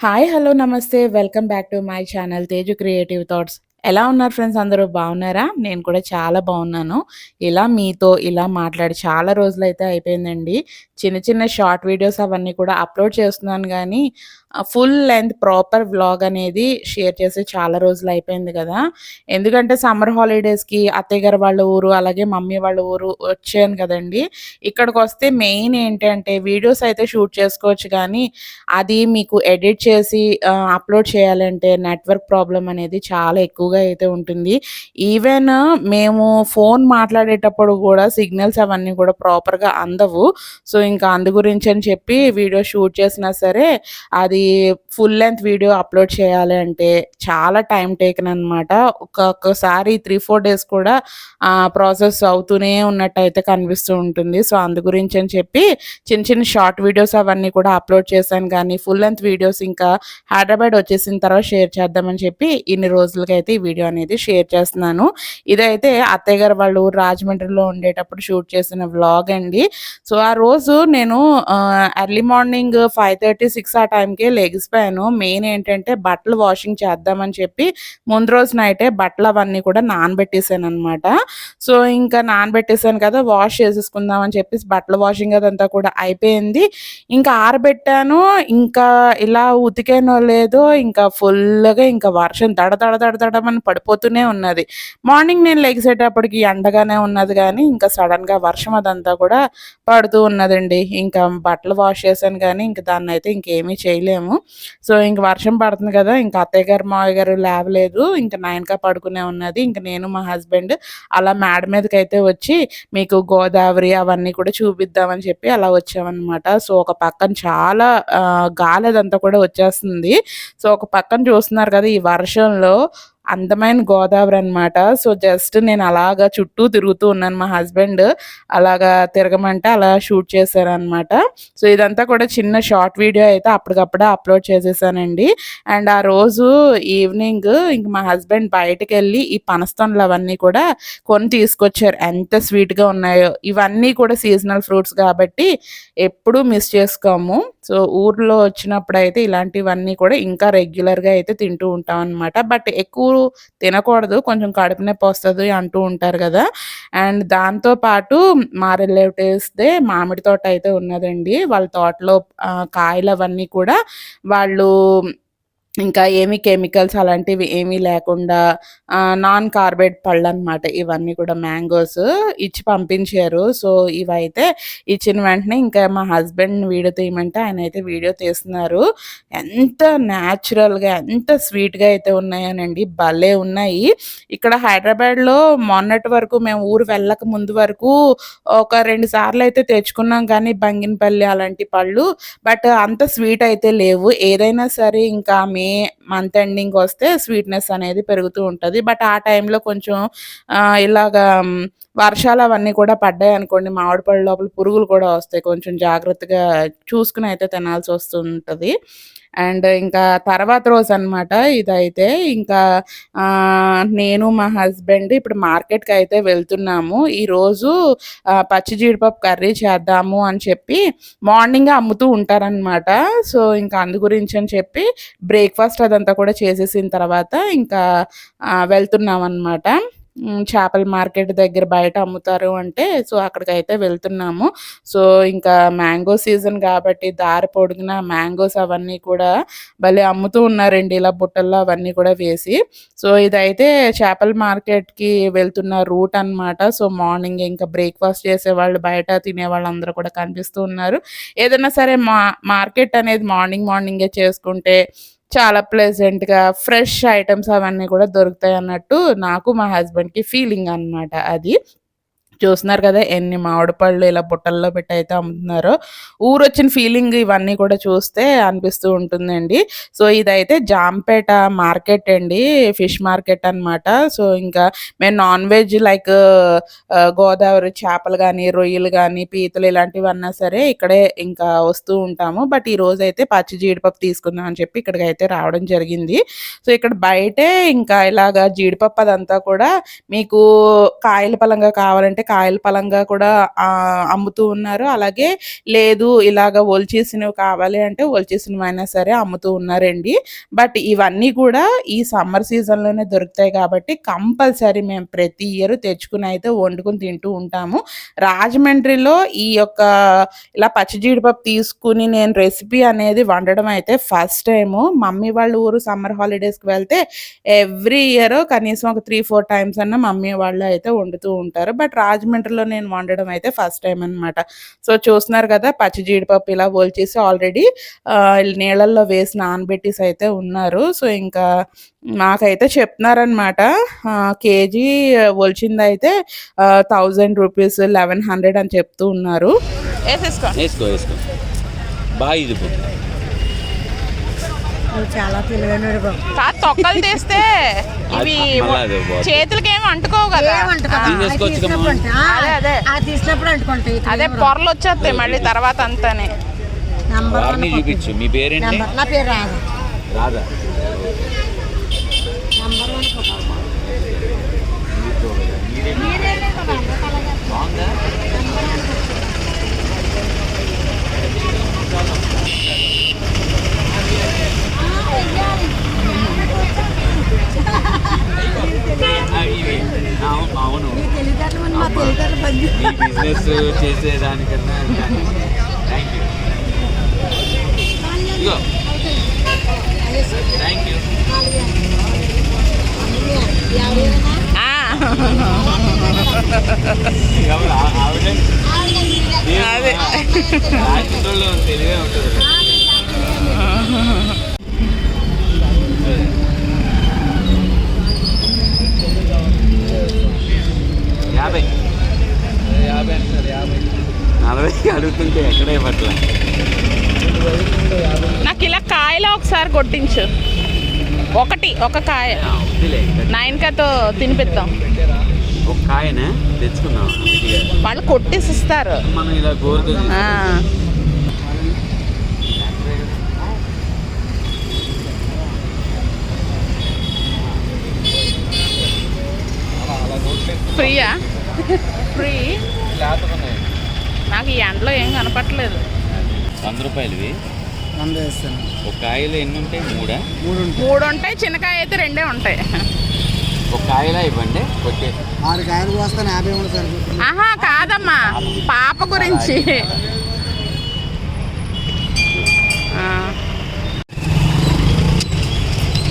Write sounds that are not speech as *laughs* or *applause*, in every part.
Hi hello నమస్తే. Welcome back to my channel Teju creative thoughts. ఎలా ఉన్నారు friends? అందరూ బాగున్నారా? నేను కూడా చాలా బాగున్నాను. ఇలా మీతో ఇలా మాట్లాడి చాలా రోజులైతే అయిపోయిందండి. చిన్న చిన్న షార్ట్ వీడియోస్ అవన్నీ కూడా అప్లోడ్ చేస్తున్నాను కానీ ఫుల్ లెంత్ ప్రాపర్ వ్లాగ్ అనేది షేర్ చేసి చాలా రోజులు అయిపోయింది కదా. ఎందుకంటే సమ్మర్ హాలిడేస్కి అత్తయ్య గారు వాళ్ళ ఊరు అలాగే మమ్మీ వాళ్ళ ఊరు వచ్చాను కదండి. ఇక్కడికి వస్తే మెయిన్ ఏంటంటే వీడియోస్ అయితే షూట్ చేసుకోవచ్చు కానీ అది మీకు ఎడిట్ చేసి అప్లోడ్ చేయాలంటే నెట్వర్క్ ప్రాబ్లం అనేది చాలా ఎక్కువగా అయితే ఉంటుంది. ఈవెన్ మేము ఫోన్ మాట్లాడేటప్పుడు కూడా సిగ్నల్స్ అవన్నీ కూడా ప్రాపర్గా అందవు. సో ఇంకా అందు గురించి అని చెప్పి వీడియో షూట్ చేసినా సరే అది ఫుల్ లెంత్ వీడియో అప్లోడ్ చేయాలి అంటే చాలా టైం టేకన్ అనమాట ఒక్కొక్కసారి త్రీ ఫోర్ డేస్ కూడా ప్రాసెస్ అవుతూనే ఉన్నట్టు అయితే కనిపిస్తూ ఉంటుంది. సో అందు గురించి అని చెప్పి చిన్న చిన్న షార్ట్ వీడియోస్ అవన్నీ కూడా అప్లోడ్ చేశాను. కానీ ఫుల్ లెంత్ వీడియోస్ ఇంకా హైదరాబాద్ వచ్చేసిన తర్వాత షేర్ చేద్దామని చెప్పి ఇన్ని రోజులకైతే ఈ వీడియో అనేది షేర్ చేస్తున్నాను. ఇదైతే అత్తయ్య గారు వాళ్ళు రాజమండ్రిలో ఉండేటప్పుడు షూట్ చేసిన వ్లాగ్ అండి. సో ఆ రోజు నేను early morning five thirty six ఆ టైంకి లెగిసిపోయాను మెయిన్ ఏంటంటే బట్టలు వాషింగ్ చేద్దామని చెప్పి ముందు రోజు నైటే బట్టలు అవన్నీ కూడా నానబెట్టేసాను అనమాట సో ఇంకా నానబెట్టేసాను కదా వాష్ చేసేసుకుందాం అని చెప్పేసి బట్టలు వాషింగ్ అదంతా కూడా అయిపోయింది. ఇంకా ఆరబెట్టాను ఇంకా ఇలా ఉతికేనో లేదో ఇంకా ఫుల్గా ఇంకా వర్షం దడ దడ దడ దడమని పడిపోతూనే ఉన్నది. మార్నింగ్ నేను లెగిసేటప్పటికి ఎండగానే ఉన్నది కానీ ఇంకా సడన్గా వర్షం అదంతా కూడా పడుతూ ఉన్నదండి. ఇంకా బట్టలు వాష్ చేశాను కానీ ఇంకా దాన్ని అయితే ఇంకేమీ చేయలేము సో ఇంక వర్షం పడుతుంది కదా ఇంకా అత్తయ్య గారు మావయ్య గారు లేవలేదు. ఇంకా నైన్కా పడుకునే ఉన్నది. ఇంక నేను మా హస్బెండ్ అలా మేడ మీదకి అయితే వచ్చి మీకు గోదావరి అవన్నీ కూడా చూపిద్దామని చెప్పి అలా వచ్చామన్నమాట. సో ఒక పక్కన చాలా గాలి అదంతా కూడా వచ్చేస్తుంది. సో ఒక పక్కన చూస్తున్నారు కదా ఈ వర్షంలో అందమైన గోదావరి అనమాట సో జస్ట్ నేను అలాగా చుట్టూ తిరుగుతూ ఉన్నాను మా హస్బెండ్. అలాగా తిరగమంటే అలా షూట్ చేశారనమాట సో ఇదంతా కూడా చిన్న షార్ట్ వీడియో అయితే అప్పటికప్పుడే అప్లోడ్ చేసేసానండి. అండ్ ఆ రోజు ఈవినింగ్ ఇంక మా హస్బెండ్ బయటకు వెళ్ళి ఈ పనస్తోన్లు అవన్నీ కూడా కొని తీసుకొచ్చారు. ఎంత స్వీట్గా ఉన్నాయో. ఇవన్నీ కూడా సీజనల్ ఫ్రూట్స్ కాబట్టి ఎప్పుడూ మిస్ చేసుకోము. సో ఊర్లో వచ్చినప్పుడు అయితే ఇలాంటివన్నీ కూడా ఇంకా రెగ్యులర్గా అయితే తింటూ ఉంటాం అనమాట బట్ ఎక్కువ తినకూడదు. కొంచెం కడుపు నొప్పి వస్తుంది అంటూ ఉంటారు కదా. అండ్ దాంతో పాటు మా రిలేటివ్స్దే మామిడి తోట అయితే ఉన్నదండి. వాళ్ళ తోటలో కాయలు అవన్నీ కూడా వాళ్ళు ఇంకా ఏమి కెమికల్స్ అలాంటివి ఏమీ లేకుండా నాన్ కార్బేట్ పళ్ళు అనమాట ఇవన్నీ కూడా మ్యాంగోస్ ఇచ్చి పంపించారు. సో ఇవైతే ఇచ్చిన వెంటనే ఇంకా మా హస్బెండ్ వీడియో తీయమంటే ఆయన అయితే వీడియో తీస్తున్నారు. ఎంత న్యాచురల్గా ఎంత స్వీట్గా అయితే ఉన్నాయనండి. భలే ఉన్నాయి. ఇక్కడ హైదరాబాద్లో మొన్నటి వరకు మేము ఊరు వెళ్ళక ముందు వరకు ఒక రెండు సార్లు అయితే తెచ్చుకున్నాం కానీ బంగినపల్లి అలాంటి పళ్ళు. బట్ అంత స్వీట్ అయితే లేవు. ఏదైనా సరే ఇంకా మీ కానీ మంత్ ఎండింగ్ వస్తే స్వీట్నెస్ అనేది పెరుగుతూ ఉంటుంది. బట్ ఆ టైంలో కొంచెం ఇలాగా వర్షాలు అవన్నీ కూడా పడ్డాయి అనుకోండి మామిడి పళ్ళ లోపల పురుగులు కూడా వస్తాయి. కొంచెం జాగ్రత్తగా చూసుకుని అయితే తినాల్సి వస్తుంటుంది. అండ్ ఇంకా తర్వాత రోజు అనమాట ఇదైతే. ఇంకా నేను మా హస్బెండ్ ఇప్పుడు మార్కెట్కి అయితే వెళ్తున్నాము ఈరోజు పచ్చి జీడిపప్పు కర్రీ చేద్దాము అని చెప్పి మార్నింగ్ అమ్ముతూ ఉంటారనమాట సో ఇంకా అందు గురించి అని చెప్పి బ్రేక్ఫాస్ట్ అదంతా కూడా చేసేసిన తర్వాత ఇంకా వెళ్తున్నాం అనమాట చేపల మార్కెట్ దగ్గర బయట అమ్ముతారు అంటే సో అక్కడికైతే వెళ్తున్నాము. సో ఇంకా మ్యాంగో సీజన్ కాబట్టి దారి పొడిగిన మ్యాంగోస్ అవన్నీ కూడా భలే అమ్ముతూ ఉన్నారండి. ఇలా బుట్టల్లో అవన్నీ కూడా వేసి. సో ఇదైతే చేపల మార్కెట్కి వెళ్తున్న రూట్ అనమాట సో మార్నింగ్ ఇంకా బ్రేక్ఫాస్ట్ చేసేవాళ్ళు బయట తినేవాళ్ళు అందరూ కూడా కనిపిస్తూ ఉన్నారు. ఏదైనా సరే మా మార్కెట్ అనేది మార్నింగ్ మార్నింగే చేసుకుంటే చాలా ప్లెజెంట్గా ఫ్రెష్ ఐటమ్స్ అవన్నీ కూడా దొరుకుతాయి అన్నట్టు నాకు మా హస్బెండ్కి ఫీలింగ్ అనమాట అది. చూస్తున్నారు కదా ఎన్ని మామిడి పళ్ళు ఇలా బుట్టల్లో పెట్టి అయితే అమ్ముతున్నారో. ఊరు వచ్చిన ఫీలింగ్ ఇవన్నీ కూడా చూస్తే అనిపిస్తూ ఉంటుందండి. సో ఇదైతే జాంపేట మార్కెట్ అండి ఫిష్ మార్కెట్ అనమాట సో ఇంకా మేము నాన్ వెజ్ లైక్ గోదావరి చేపలు కానీ రొయ్యలు కానీ పీతలు ఇలాంటివి అన్నా సరే ఇక్కడే ఇంకా వస్తూ ఉంటాము. బట్ ఈ రోజు అయితే పచ్చి జీడిపప్పు తీసుకుందాం అని చెప్పి ఇక్కడికి అయితే రావడం జరిగింది. సో ఇక్కడ బయటే ఇంకా ఇలాగా జీడిపప్పు అదంతా కూడా మీకు కాయల పలంగా కావాలంటే కాయల పలంగా కూడా అమ్ముతూ ఉన్నారు. అలాగే లేదు ఇలాగ ఒలిచేసినవి కావాలి అంటే ఒలిచేసినవైనా సరే అమ్ముతూ ఉన్నారండి. బట్ ఇవన్నీ కూడా ఈ సమ్మర్ సీజన్లోనే దొరుకుతాయి కాబట్టి కంపల్సరీ మేము ప్రతి ఇయర్ తెచ్చుకుని అయితే వండుకుని తింటూ ఉంటాము. రాజమండ్రిలో ఈ యొక్క ఇలా పచ్చి జీడిపప్పు తీసుకుని నేను రెసిపీ అనేది వండడం అయితే ఫస్ట్ టైము. మమ్మీ వాళ్ళ ఊరు సమ్మర్ హాలిడేస్కి వెళ్తే ఎవ్రీ ఇయర్ కనీసం ఒక త్రీ ఫోర్ టైమ్స్ అన్న మమ్మీ వాళ్ళు అయితే వండుతూ ఉంటారు. బట్ రాజమండ్రిలో నేను వండడం అయితే ఫస్ట్ టైం అనమాట సో చూస్తున్నారు కదా పచ్చి జీడిపప్పు ఇలా ఒలిచేసి ఆల్రెడీ నీళ్ళల్లో వేసి నానబెట్టేసి అయితే ఉన్నారు. సో ఇంకా నాకైతే చెప్తున్నారనమాట కేజీ ఒలిచింది అయితే థౌజండ్ రూపీస్ లెవెన్ హండ్రెడ్ అని చెప్తూ ఉన్నారు. వేసేసుకో. వేసుకో వేసుకో. బాగా ఇది చాలా తెలివైనడు బాబు. కాదు తొక్కలు తీస్తే ఇవి. చేతులకి ఏమి అంటుకోవు కదా. అదే, అదే. ఆ తీసినప్పుడు అంటుకుంటాయి అదే పొరలు వచ్చేస్తాయి మళ్ళీ తర్వాత అంతానే. నంబర్ చూపించు. మీ పేరేంటి? నా పేరు రాదు రాదా నంబర్ వన్ ఫోటో. బాగుందా? అవును బిజినెస్ చేసేదానికన్నా అదే *laughs* *laughs* తెలివే ఉంటుంది. యాభై. నలభై అడుగుతుంటే ఎక్కడే పట్ల నాకు ఇలా కాయలో ఒకసారి కొట్టించు. ఒకటి ఒక కాయ. నైన్కతో తినిపిద్దాం. ఒక కాయనే తెచ్చుకుందాం. విడిగా. వాళ్ళు కొట్టేసి ఇస్తారు మనం ఇలా ఫ్రీయా? ఫ్రీ నాకు ఈ ఎండలో ఏం కనపట్లేదు వంద రూపాయలవి? వంద వేస్తాను. ఒక కాయలో ఎన్ని ఉంటాయి? మూడా? మూడు మూడు ఉంటాయి చిన్నకాయ అయితే రెండే ఉంటాయి. ఒక కాయలా ఇవ్వండి కొట్టే ఆరు కాయలు వస్తాను యాభై మూడు ఆహా కాదమ్మా పాప గురించి. ఆ,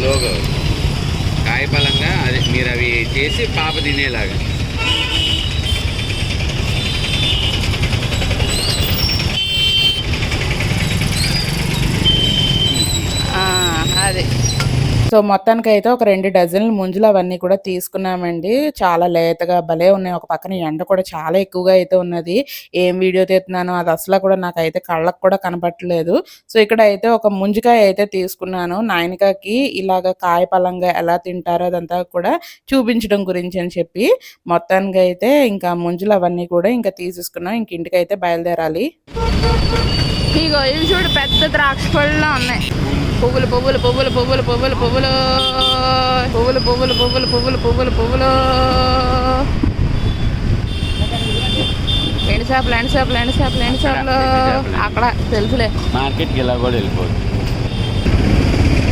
లోగో. కాయ పలంగా అదే మీరు అవి చేసి పాప తినేలాగా ఆ, అది. సో మొత్తానికి అయితే ఒక రెండు డజన్లు ముంజులు అవన్నీ కూడా తీసుకున్నామండి. చాలా లేతగా భలే ఉన్నాయి. ఒక పక్కన ఎండ కూడా చాలా ఎక్కువగా అయితే ఉన్నది. ఏం వీడియో తీస్తున్నానో అది అసలు కూడా నాకైతే కళ్ళకు కూడా కనపట్టలేదు. సో ఇక్కడ అయితే ఒక ముంజికాయ అయితే తీసుకున్నాను. నాయనకాకి ఇలాగ కాయ పలంగా ఎలా తింటారో అదంతా కూడా చూపించడం గురించి అని చెప్పి మొత్తానికి అయితే ఇంకా ముంజులు అవన్నీ కూడా ఇంకా తీసేసుకున్నాం. ఇంక ఇంటికి అయితే బయలుదేరాలి. ఇగో ఇవి చూడు పెద్ద ద్రాక్ష పళ్ళలో ఉన్నాయి. పువ్వులు పువ్వులు పువ్వులు పువ్వులు పువ్వులు పువ్వులు. పువ్వులు పువ్వులు పువ్వులు పువ్వులు పువ్వులు పువ్వులు. ఎండు చేపలు ఎండు చేపలు ఎండు చేపలు ఎండు చేపలు అక్కడ తెలుసులే. మార్కెట్కి ఇలా కూడా వెళ్ళిపోవచ్చు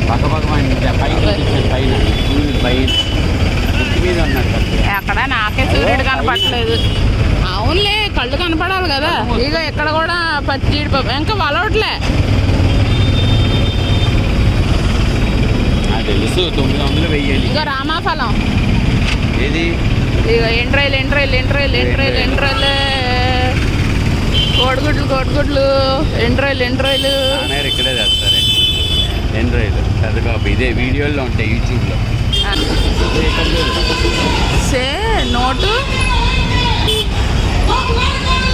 పక్క పక్క మన పైన చూపించండి, పైన చూడండి, పైన గుర్తు మీద ఉన్నారు కదా. అక్కడ నాకే సూర్యుడు కనపడలేదు. అవునులే కళ్ళు కనపడాలి కదా. ఇక ఇక్కడ కూడా పచ్చి ఇంకా వలవట్లే. నాకు తెలుసు తొమ్మిది వందలు వెయ్యాలి. ఇక రామాఫలం. ఏది? ఇక ఎంట్రైలు ఎంట్రైలు ఎంట్రైలు ఎంట్రైలు ఎంట్రైలు కోడిగుడ్లు కోడిగుడ్లు ఎంట్రైలు ఎంట్రైలు ఇక్కడే చేస్తారు? ఎండ్రాయిడ్ పెద్ద కాపు ఇదే వీడియోల్లో ఉంటాయి యూట్యూబ్లో. సే నోటు.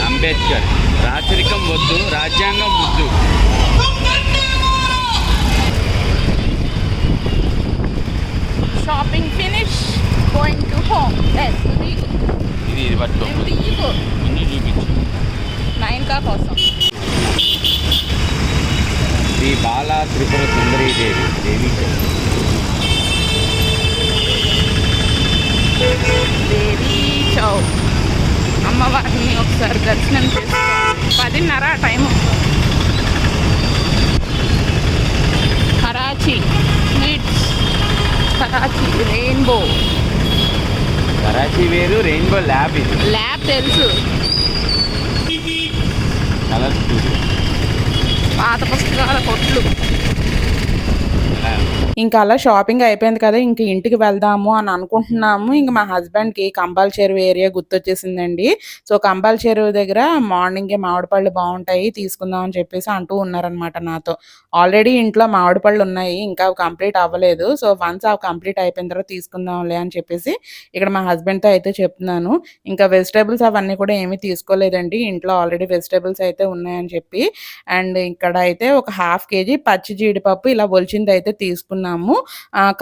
అంబేద్కర్. రాచరికం వద్దు రాజ్యాంగం ముద్దు shopping finish going to home ఇది ఇది పట్టుకో ముందు చూపించు. నైన్ కా కోసం. శ్రీ బాలా త్రిపుర సుందరీ దేవి దేవి దేవి చౌ. అమ్మవారిని ఒకసారి దర్శనం చేసుకోవాలి. పదిన్నర టైము. కరాచీ. కరాచీ రెయిన్బో. కరాచీ వేరు రెయిన్బో ల్యాబ్ ఇది. ల్యాబ్ తెలుసు. కలర్ పాత పుస్తకాల కొట్లు ఇంకా అలా షాపింగ్ అయిపోయింది కదా ఇంక ఇంటికి వెళ్దాము అని అనుకుంటున్నాము. ఇంక మా హస్బెండ్కి కంబాల్ చెరువు ఏరియా గుర్తొచ్చేసిందండి. సో కంబాల్ చెరువు దగ్గర మార్నింగే మామిడిపళ్ళు బాగుంటాయి తీసుకుందాం అని చెప్పేసి అంటూ ఉన్నారనమాట నాతో. ఆల్రెడీ ఇంట్లో మామిడిపళ్ళు ఉన్నాయి ఇంకా అవి కంప్లీట్ అవ్వలేదు. సో వన్స్ అవి కంప్లీట్ అయిపోయిన తర్వాత తీసుకుందాంలే అని చెప్పేసి ఇక్కడ మా హస్బెండ్తో అయితే చెప్తున్నాను. ఇంకా వెజిటేబుల్స్ అవన్నీ కూడా ఏమీ తీసుకోలేదండి. ఇంట్లో ఆల్రెడీ వెజిటేబుల్స్ అయితే ఉన్నాయని చెప్పి. అండ్ ఇక్కడ అయితే ఒక హాఫ్ కేజీ పచ్చి జీడిపప్పు ఇలా ఒలిచింది అయితే తీసుకున్నాను. తీసుకున్నాము.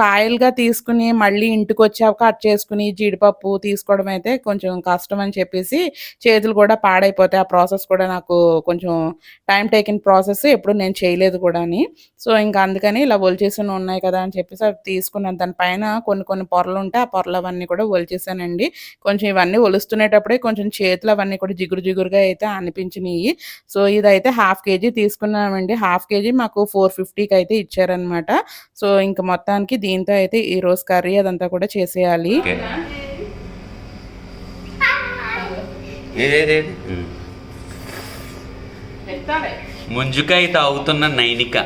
కాయలుగా తీసుకుని మళ్ళీ ఇంటికి వచ్చాక కట్ చేసుకుని జీడిపప్పు తీసుకోవడం అయితే కొంచెం కష్టం అని చెప్పేసి చేతులు కూడా పాడైపోతాయి. ఆ ప్రాసెస్ కూడా నాకు కొంచెం టైం టేకింగ్ ప్రాసెస్ ఎప్పుడు నేను చేయలేదు కూడా అని సో ఇంకా అందుకని ఇలా ఒలిచేసిన ఉన్నాయి కదా అని చెప్పేసి అవి తీసుకున్నాను. దానిపైన కొన్ని కొన్ని పొరలు ఉంటే ఆ పొరలు అవన్నీ కూడా ఒలిచేసానండి. కొంచెం ఇవన్నీ ఒలుస్తునేటప్పుడే కొంచెం చేతులు అవన్నీ కూడా జిగురు జిగురుగా అయితే అనిపించినాయి సో ఇదైతే హాఫ్ కేజీ తీసుకున్నామండి. హాఫ్ కేజీ మాకు ఫోర్ ఫిఫ్టీకి అయితే ఇచ్చారనమాట సో ఇంకా మొత్తానికి దీంతో అయితే ఈ రోజు కర్రీ అదంతా కూడా చేసేయాలి. ముంజుకాయ తాగుతున్న నైనిక.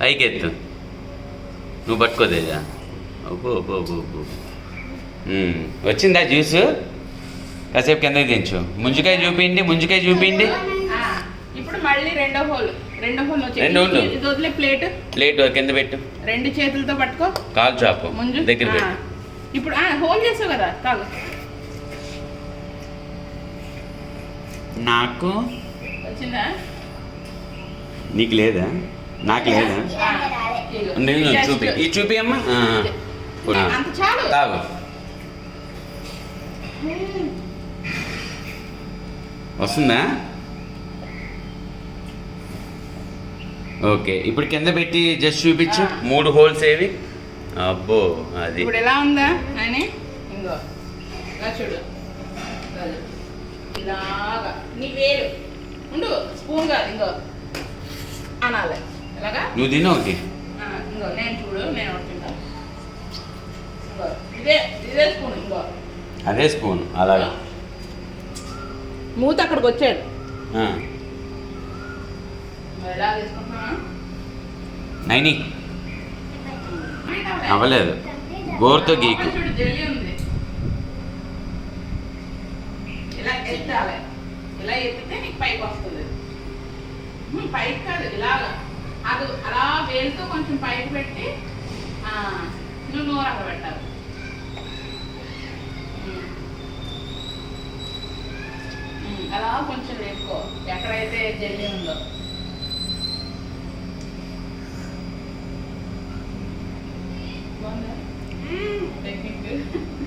పైకెత్తు. నువ్వు ఉమ్, వచ్చిందా జ్యూస్? కాసేపు కిందకి దించు. ముంజుకాయ చూపిండి ముంజుకాయ చూపిండి. ఇప్పుడు మళ్ళీ రెండో హోల్. రెండో హోల్ రెండో వదిలే ప్లేట్. ప్లేట్ కింద పెట్టు. రెండు చేతులతో పట్టుకో. కాలు చాపు. ముంజు. దగ్గర. పెట్టు. ఇప్పుడు హోల్ చేసావు కదా తాగు నాకు వచ్చిందా? నీకు లేదా? నాకు లేదా. నేను. చూపి. ఈ చూపి అమ్మా. ఆ. ఆ. అంత చాలు. తాగు. వస్తుందా? ఓకే. ఇప్పుడు కింద పెట్టి జస్ట్ చూపించు. మూడు హోల్స్ ఏవి? అబ్బో అది. ఇప్పుడు ఎలా ఉందా? అని ఇంకో. చూడు. ఇలాగా. నీ వేలు. ఉండు. స్పూన్ కాదు ఇంకో. అనాలి. ఇలాగా నువ్వు తిను ఒకటి ఇంకో. నేను చూడు నేను తింటా. ఇదే ఇదే స్పూన్ ఇంకో. అదే స్పూన్. అలాగా. మూత అక్కడికి వచ్చాడు ఆ. మరి ఎలా తీసుకుంటున్నా నైని అవ్వలేదు గోరుతో గీకు ఇలా ఎత్తాలి ఇలా ఎత్తితే నీకు పైకి వస్తుంది పైకి కాదు ఇలాగా అది అలా వేలుతో కొంచెం పైకి పెట్టి ఆ, నువ్వు నోరు అక్కడ పెట్టాలి అలా కొంచెం వేసుకో ఎక్కడైతే జల్లి ఉందో బాగుందా టెక్నిక్ *laughs*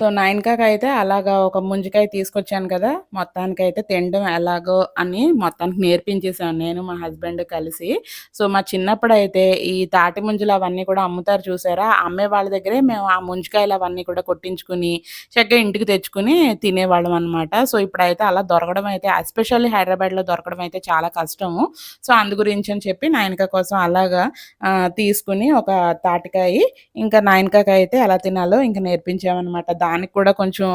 సో నైన్కాకి అయితే అలాగా ఒక ముంజికాయ తీసుకొచ్చాను కదా మొత్తానికి అయితే తినడం ఎలాగో అని మొత్తానికి నేర్పించేసాను నేను మా హస్బెండ్ కలిసి. సో మా చిన్నప్పుడు అయితే ఈ తాటి ముంజలు అవన్నీ కూడా అమ్ముతారు చూసారా? అమ్మే వాళ్ళ దగ్గరే మేము ఆ ముంజికాయలు అవన్నీ కూడా కొట్టించుకుని చక్కగా ఇంటికి తెచ్చుకుని తినేవాళ్ళం అనమాట సో ఇప్పుడైతే అలా దొరకడం అయితే ఎస్పెషల్లీ హైదరాబాద్లో దొరకడం అయితే చాలా కష్టము. సో అందు గురించి అని చెప్పి నాయనక కోసం అలాగా తీసుకుని ఒక తాటికాయ ఇంకా నాయనకాయ అయితే ఎలా తినాలో ఇంకా నేర్పించామన్నమాట. దానికి కూడా కొంచెం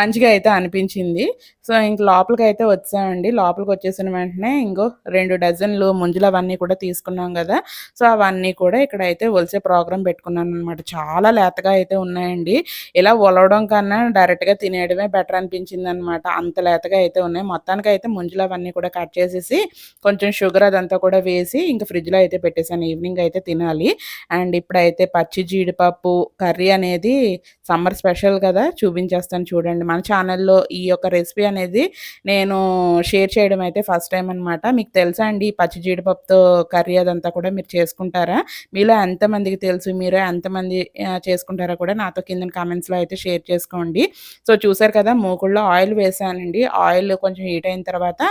మంచిగా అయితే అనిపించింది. సో ఇంక లోపలికి అయితే వచ్చామండి. లోపలికి వచ్చేసిన వెంటనే ఇంకో రెండు డజన్లు ముంజులు అవన్నీ కూడా తీసుకున్నాం కదా. సో అవన్నీ కూడా ఇక్కడ అయితే ఒలిసే ప్రోగ్రామ్ పెట్టుకున్నాను అనమాట చాలా లేతగా అయితే ఉన్నాయండి. ఇలా ఒలవడం కన్నా డైరెక్ట్గా తినేయడమే బెటర్ అనిపించింది అనమాట అంత లేతగా అయితే ఉన్నాయి. మొత్తానికి అయితే ముంజులు అవన్నీ కూడా కట్ చేసేసి కొంచెం షుగర్ అదంతా కూడా వేసి ఇంకా ఫ్రిడ్జ్లో అయితే పెట్టేశాను. ఈవినింగ్ అయితే తినాలి. అండ్ ఇప్పుడైతే పచ్చి జీడిపప్పు కర్రీ అనేది సమ్మర్ స్పెషల్ కదా చూపించేస్తాను చూడండి. మన ఛానల్లో ఈ యొక్క రెసిపీ అనేది నేను షేర్ చేయడం అయితే ఫస్ట్ టైం అనమాట మీకు తెలుసా అండి పచ్చి జీడిపప్పుతో కర్రీ అదంతా కూడా మీరు చేసుకుంటారా? మీలో ఎంతమందికి తెలుసు మీరు ఎంతమంది చేసుకుంటారా చేసుకుంటారో కూడా నాతో కింద కామెంట్స్లో అయితే షేర్ చేసుకోండి. సో చూసారు కదా మూకుళ్ళలో ఆయిల్ వేసానండి. ఆయిల్ కొంచెం హీట్ అయిన తర్వాత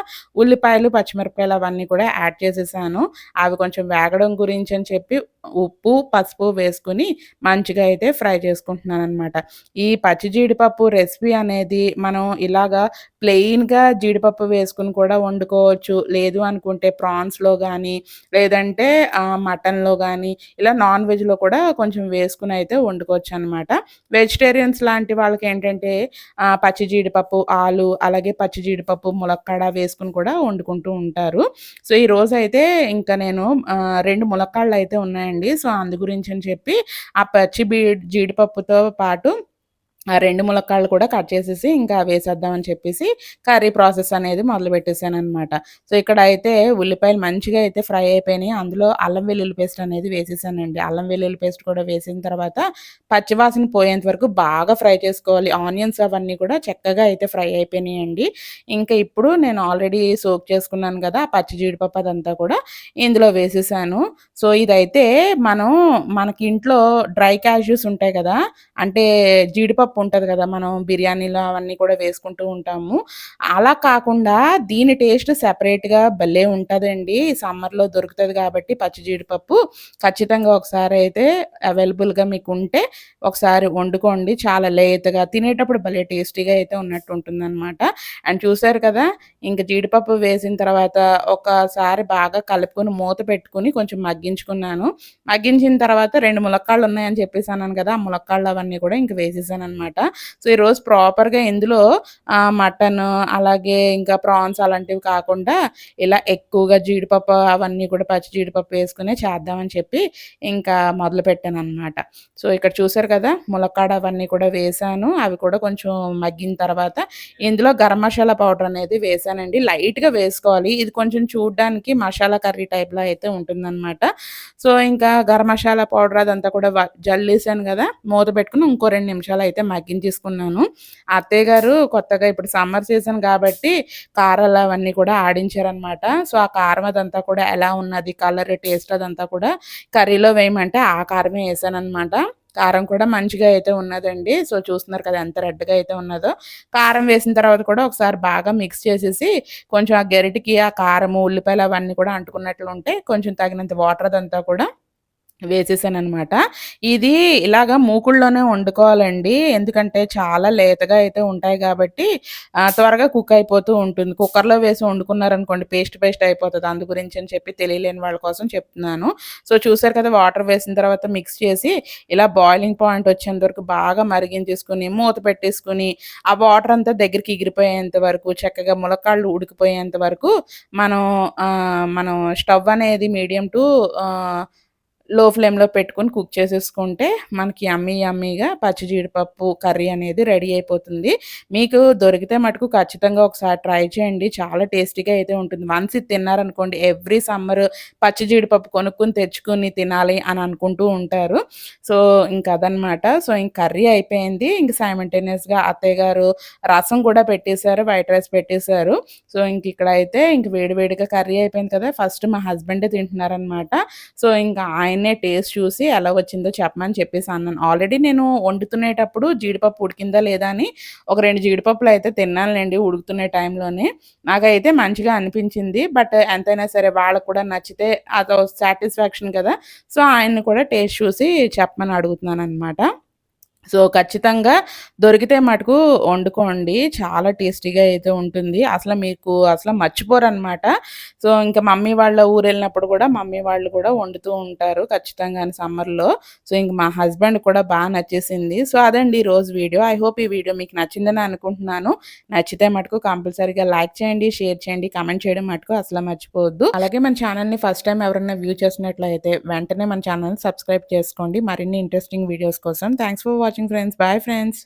ఉల్లిపాయలు పచ్చిమిరపకాయలు అవన్నీ కూడా యాడ్ చేసేసాను. అవి కొంచెం వేగడం గురించి అని చెప్పి ఉప్పు పసుపు వేసుకుని మంచిగా అయితే ఫ్రై చేసుకుంటున్నాను అనమాట ఈ ఈ పచ్చి జీడిపప్పు రెసిపీ అనేది మనం ఇలాగా ప్లెయిన్గా జీడిపప్పు వేసుకుని కూడా వండుకోవచ్చు. లేదు అనుకుంటే ప్రాన్స్లో కానీ లేదంటే మటన్లో కానీ ఇలా నాన్ వెజ్లో కూడా కొంచెం వేసుకుని అయితే వండుకోవచ్చు అనమాట వెజిటేరియన్స్ లాంటి వాళ్ళకి ఏంటంటే పచ్చి జీడిపప్పు ఆలు అలాగే పచ్చి జీడిపప్పు ములక్కాడ వేసుకుని కూడా వండుకుంటూ ఉంటారు. సో ఈ రోజు అయితే ఇంకా నేను రెండు ములక్కాళ్ళు అయితే ఉన్నాయండి. సో అందు గురించి అని చెప్పి ఆ పచ్చి బీ జీడిపప్పుతో పాటు ఆ రెండు ములక్కాళ్ళు కూడా కట్ చేసేసి ఇంకా వేసేద్దామని చెప్పేసి కర్రీ ప్రాసెస్ అనేది మొదలు పెట్టేశాను అనమాట సో ఇక్కడ అయితే ఉల్లిపాయలు మంచిగా అయితే ఫ్రై అయిపోయినాయి. అందులో అల్లం వెల్లుల్లి పేస్ట్ అనేది వేసేసానండి. అల్లం వెల్లుల్లి పేస్ట్ కూడా వేసిన తర్వాత పచ్చివాసన పోయేంత వరకు బాగా ఫ్రై చేసుకోవాలి. ఆనియన్స్ అవన్నీ కూడా చక్కగా అయితే ఫ్రై అయిపోయినాయండి. ఇంకా ఇప్పుడు నేను ఆల్రెడీ సోక్ చేసుకున్నాను కదా ఆ పచ్చి జీడిపప్పు అదంతా కూడా ఇందులో వేసేసాను. సో ఇదైతే మనం మనకి ఇంట్లో డ్రై క్యాష్యూస్ ఉంటాయి కదా అంటే జీడిపప్పు ఉంటుంది కదా మనం బిర్యానీలో అవన్నీ కూడా వేసుకుంటూ ఉంటాము. అలా కాకుండా దీని టేస్ట్ సెపరేట్గా భలే ఉంటుందండి. సమ్మర్లో దొరుకుతుంది కాబట్టి పచ్చి జీడిపప్పు ఖచ్చితంగా ఒకసారి అయితే అవైలబుల్గా మీకు ఉంటే ఒకసారి వండుకోండి. చాలా లేతగా తినేటప్పుడు భలే టేస్టీగా అయితే ఉన్నట్టు ఉంటుందన్నమాట. అండ్ చూసారు కదా ఇంకా జీడిపప్పు వేసిన తర్వాత ఒకసారి బాగా కలుపుకొని మూత పెట్టుకుని కొంచెం మగ్గించుకున్నాను. మగ్గించిన తర్వాత రెండు ములక్కాళ్ళు ఉన్నాయని చెప్పేసి అన్నాను కదా ఆ ములక్కాళ్ళు అవన్నీ కూడా ఇంక వేసేసాను అనమాట సో ఈరోజు ప్రాపర్గా ఇందులో మటన్ అలాగే ఇంకా ప్రాన్స్ అలాంటివి కాకుండా ఇలా ఎక్కువగా జీడిపప్పు అవన్నీ కూడా పచ్చి జీడిపప్పు వేసుకునే చేద్దామని చెప్పి ఇంకా మొదలు పెట్టాను అనమాట సో ఇక్కడ చూసారు కదా ములక్కాడ అవన్నీ కూడా వేసాను. అవి కూడా కొంచెం మగ్గిన తర్వాత ఇందులో గరం మసాలా పౌడర్ అనేది వేసానండి. లైట్గా వేసుకోవాలి. ఇది కొంచెం చూడడానికి మసాలా కర్రీ టైప్లో అయితే ఉంటుందన్నమాట. సో ఇంకా గరం మసాలా పౌడర్ అదంతా కూడా జల్లేసాను కదా మూత పెట్టుకుని ఇంకో రెండు నిమిషాలు అయితే మగ్గించేసుకున్నాను అత్తయ్య గారు కొత్తగా ఇప్పుడు సమ్మర్ సీజన్ కాబట్టి కారాలు అవన్నీ కూడా ఆడించారనమాట సో ఆ కారం అదంతా కూడా ఎలా ఉన్నది కలర్ టేస్ట్ అదంతా కూడా కర్రీలో వేయమంటే ఆ కారమే వేసాను అనమాట కారం కూడా మంచిగా అయితే ఉన్నదండి. సో చూస్తున్నారు కదా ఎంత రెడ్గా అయితే ఉన్నదో. కారం వేసిన తర్వాత కూడా ఒకసారి బాగా మిక్స్ చేసేసి కొంచెం ఆ గెరిటికి ఆ కారము ఉల్లిపాయలు అవన్నీ కూడా అంటుకున్నట్లు ఉంటే కొంచెం తగినంత వాటర్ అదంతా కూడా వేసేసాను అనమాట ఇది ఇలాగా మూకుల్లోనే వండుకోవాలండి. ఎందుకంటే చాలా లేతగా అయితే ఉంటాయి కాబట్టి త్వరగా కుక్ అయిపోతూ ఉంటుంది. కుక్కర్లో వేసి వండుకున్నారనుకోండి పేస్ట్ పేస్ట్ అయిపోతుంది. అందు గురించి అని చెప్పి తెలియలేని వాళ్ళ కోసం చెప్తున్నాను. సో చూసారు కదా వాటర్ వేసిన తర్వాత మిక్స్ చేసి ఇలా బాయిలింగ్ పాయింట్ వచ్చేంత వరకు బాగా మరిగించేసుకుని మూత పెట్టేసుకుని ఆ వాటర్ అంతా దగ్గరికి ఎగిరిపోయేంత వరకు చక్కగా ములక్కాళ్ళు ఉడికిపోయేంత వరకు మనం మనం స్టవ్ అనేది మీడియం టు లో ఫ్లేమ్లో పెట్టుకొని కుక్ చేసేసుకుంటే మనకి యమ్మీ యమ్మీగా పచ్చి జీడిపప్పు కర్రీ అనేది రెడీ అయిపోతుంది. మీకు దొరికితే మటుకు ఖచ్చితంగా ఒకసారి ట్రై చేయండి. చాలా టేస్టీగా అయితే ఉంటుంది. వన్స్ ఇది తిన్నారనుకోండి ఎవ్రీ సమ్మర్ పచ్చి జీడిపప్పు కొనుక్కుని తెచ్చుకుని తినాలి అని అనుకుంటూ ఉంటారు. సో ఇంకదనమాట సో ఇంక కర్రీ అయిపోయింది. ఇంక సైమంటేనియస్గా అత్తయ్య గారు రసం కూడా పెట్టేశారు వైట్ రైస్ పెట్టేశారు. సో ఇంక ఇక్కడైతే ఇంక వేడివేడిగా కర్రీ అయిపోయింది కదా ఫస్ట్ మా హస్బెండే తింటున్నారనమాట. సో ఇంకా ఆయన తినే టేస్ట్ చూసి ఎలా వచ్చిందో చెప్పమని చెప్పేసి అన్నాను. ఆల్రెడీ నేను వండుతునేటప్పుడు జీడిపప్పు ఉడికిందా లేదా అని ఒక రెండు జీడిపప్పులు అయితే తిన్నానులేండి ఉడుకుతున్న టైంలోనే. నాకైతే మంచిగా అనిపించింది. బట్ ఎంతైనా సరే వాళ్ళకు కూడా నచ్చితే అదో సాటిస్ఫాక్షన్ కదా. సో ఆయన్ని కూడా టేస్ట్ చూసి చెప్పమని అడుగుతున్నాను అనమాట సో ఖచ్చితంగా దొరికితే మటుకు వండుకోండి. చాలా టేస్టీగా అయితే ఉంటుంది. అసలు మీకు అసలు మర్చిపోరు అనమాట సో ఇంకా మమ్మీ వాళ్ళ ఊరు వెళ్ళినప్పుడు కూడా మమ్మీ వాళ్ళు కూడా వండుతూ ఉంటారు ఖచ్చితంగా సమ్మర్లో. సో ఇంక మా హస్బెండ్ కూడా బాగా నచ్చేసింది. సో అదండి ఈ రోజు వీడియో. ఐ హోప్ ఈ వీడియో మీకు నచ్చిందని అనుకుంటున్నాను. నచ్చితే మటుకు కంపల్సరీగా లైక్ చేయండి షేర్ చేయండి కమెంట్ చేయడం మటుకు అసలు మర్చిపోవద్దు. అలాగే మన ఛానల్ని ఫస్ట్ టైం ఎవరైనా వ్యూ చేసినట్లయితే వెంటనే మన ఛానల్ని సబ్స్క్రైబ్ చేసుకోండి. మరిన్ని ఇంట్రెస్టింగ్ వీడియోస్ కోసం. Thanks for watching. Friends bye friends